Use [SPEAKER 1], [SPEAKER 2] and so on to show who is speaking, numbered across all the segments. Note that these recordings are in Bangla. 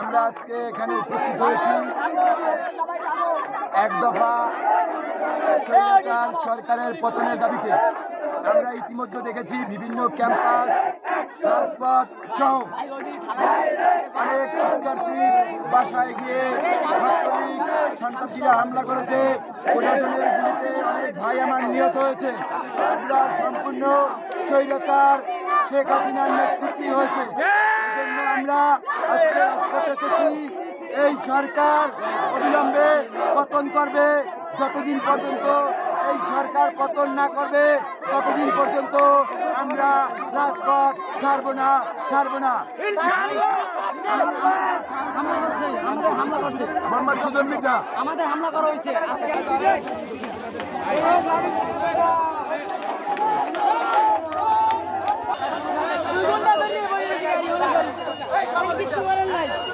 [SPEAKER 1] আমরা আজকে এখানে উপস্থিত হয়েছি। এক দফা সরকারের পতনের দাবিতে আমরা ইতিমধ্যে দেখেছি বিভিন্ন ক্যাম্পাস, রাজপথ সহ অনেক শিক্ষার্থীর বাসায় গিয়ে ছাত্রলীগ, সন্ত্রাসীরা হামলা করেছে। প্রশাসনের গুলিতে অনেক ভাই আমার নিহত হয়েছে। এগুলা সম্পূর্ণ স্বৈরাচার শেখ হাসিনার নেতৃত্বে হয়েছে। আমরা আজকে এসেছি। এই সরকার অবিলম্বে পতন করবে। যতদিন পর্যন্ত এই সরকার পতন না করবে ততদিন পর্যন্ত আমরা রাজপথ ছাড়বো না ছাড়বো না।
[SPEAKER 2] হামলা করছে আমাদের হামলা করছে।
[SPEAKER 1] মোহাম্মদ সুজন মির্জা।
[SPEAKER 2] আমাদের হামলা করা হয়েছে। আজকে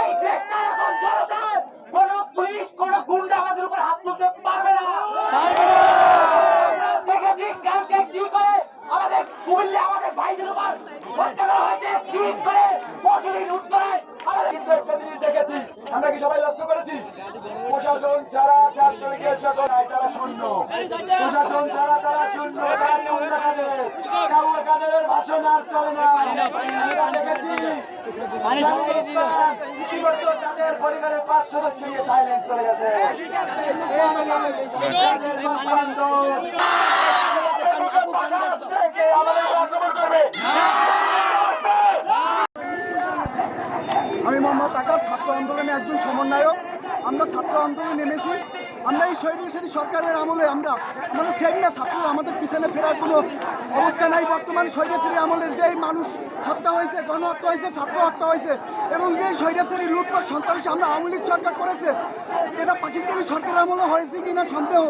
[SPEAKER 3] এই দেশটা এখন জনতার কোন পুলিশ কোন গুন্ডা আমাদের উপর হাত তুলতে পারবে না আমরা দেখেছি ক্যাম্পে কি করে আমাদের কুমিল্লে আমাদের ভাইদের উপর অত্যাচার হয়েছে দিন করে বছরে লুট করে আমাদের
[SPEAKER 1] কিন্তু একটা জিনিস দেখেছি আমরা কি সবাই লক্ষ্য করেছি। প্রশাসন যারা ছাত্রলীগের সকল আয় তারা শূন্য। প্রশাসন যারা তারা শূন্য, তারা কাউলা কাদের। কাউলা কাদের ভাষণ আর চলে না। আমরা দেখেছি তাদের পরিবারের পাঁচ সদস্য নিয়ে থাইল্যান্ড চলে গেছে। আমাদের আক্রমণ করবে
[SPEAKER 4] আমি মোহাম্মদ আকাশ ছাত্র আন্দোলনের একজন সমন্বয়ক। আমরা ছাত্র আন্দোলনে নেমেছি। আমরা এই স্বৈরাচারী সরকারের আমলে আমরা আমাদের সেই না ছাত্ররা আমাদের পিছনে ফেরার কোনো অবস্থা নাই। বর্তমান স্বৈরাচারী আমলে যেই মানুষ হত্যা হয়েছে, গণহত্যা হয়েছে, ছাত্র হত্যা হয়েছে এবং যে স্বৈরাচারী লুটপাট সন্ত্রাসী আমরা আওয়ামী লীগ সরকার করেছে, এটা পাকিস্তানি সরকার আমলে হয়েছে কিনা সন্দেহ?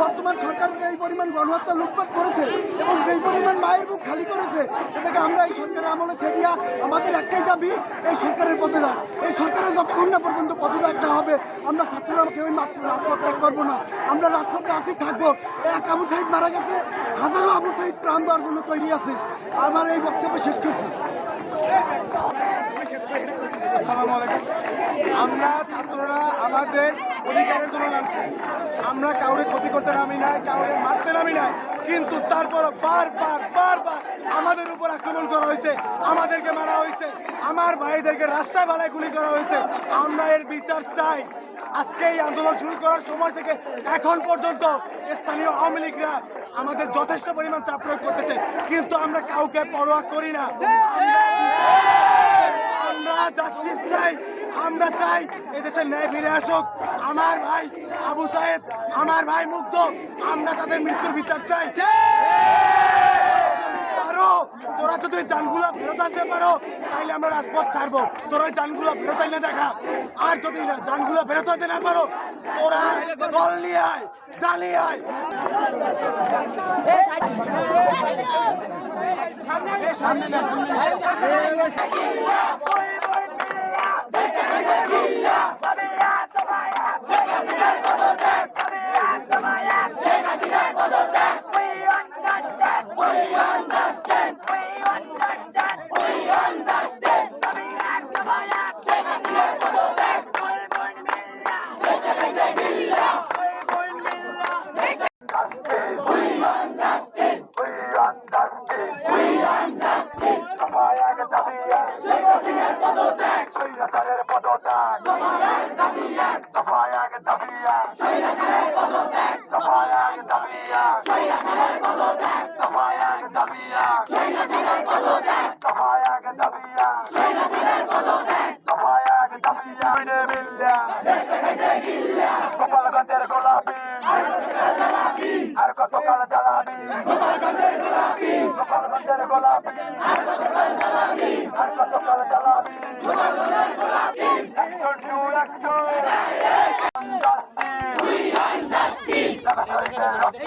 [SPEAKER 4] বর্তমান সরকার এই পরিমাণ গণহত্যা লুটপাট করেছে এবং যেই পরিমাণ মায়ের বুক খালি করেছে, এটাকে আমরা এই সরকারের আমলে সেটা আমাদের একটাই দাবি, এই সরকারের পদত্যাগ। এই সরকারের যতক্ষণ না পর্যন্ত পদত্যাগ না হবে, আমরা ছাত্ররা মাত্র রাজপথ করব না। আমরা রাজপথে আসি থাকব। এক আবু সাইদ মারা গেছে, হাজারো আবু সাইদ প্রাণ দেওয়ার জন্য তৈরি আছে। আমার এই বক্তব্য শেষ করছি।
[SPEAKER 1] আমরা ছাত্ররা আমাদের অধিকারের জন্য নামছি। আমরা কাউরে ক্ষতি করতে নামি নাই, কাউরে মারতে নামি নাই, কিন্তু তারপরও বারবার বারবার আমাদের উপর আক্রমণ করা হয়েছে, আমাদেরকে মারা হয়েছে। আমার ভাইদেরকে রাস্তায় বেলায় গুলি করা হয়েছে। আমরা এর বিচার চাই। আজকে এই আন্দোলন শুরু করার সময় থেকে এখন পর্যন্ত স্থানীয় আওয়ামী লীগরা আমাদের যথেষ্ট পরিমাণ চাপ প্রয়োগ করতেছে। কিন্তু আমরা কাউকে পরোয়া করি না। আমরা জাস্টিস চাই। আমরা চাই এদেশে ন্যায় ফিরে আসুক। আমার ভাই আবু সাহেব আমার ভাই মুগ্ধ, আমরা তাদের মৃত্যুর বিচার চাই। পারো, তোরা যদি জানগুলো ফেরত আনতে পারো তাইলে আমরা রাজপথ ছাড়বো। তোরা ওই জানগুলো ফেরত আনলে দেখা। আর যদি জানগুলো ফেরত আনতে না পারো, তোরা দল নিয়ে আয়, জ্বালিয়ে আয়। দফায় এক দাবিয়া দফায় এক দাবিয়া দফায় এক দাবিয়া দফায় এক দাবিয়া দফায় এক দাবিয়া গোপালগঞ্জের গোলাপি আর কত কাল জ্বালাবি? গোপালগঞ্জের গোলাপি। আর কত কাল জ্বালাবি?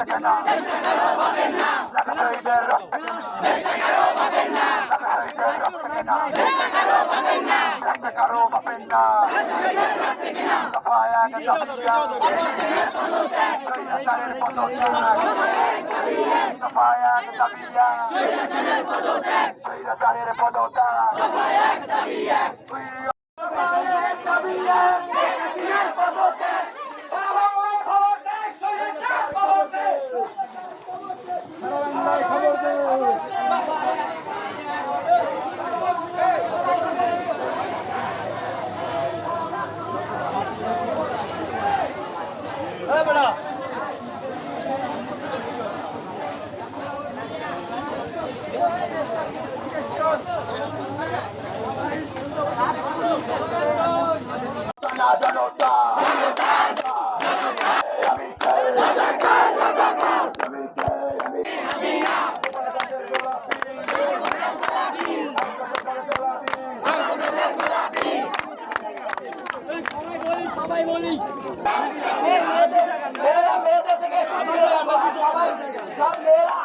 [SPEAKER 1] কেনা রক্ত কারও পাবেন না। পদত্যাগ দফায় এক দাবিয়া স্বৈরাচারের পদত্যাগ জনতা জনতা আমি চাই আমি চাই আমি
[SPEAKER 3] মেয়েরা মেয়েদের থেকে সবাই সব মেয়েরা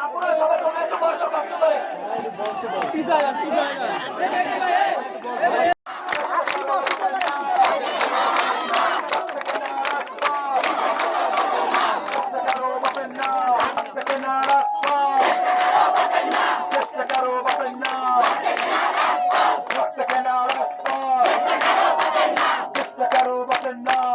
[SPEAKER 3] আপনারা সবাই কষ্ট করে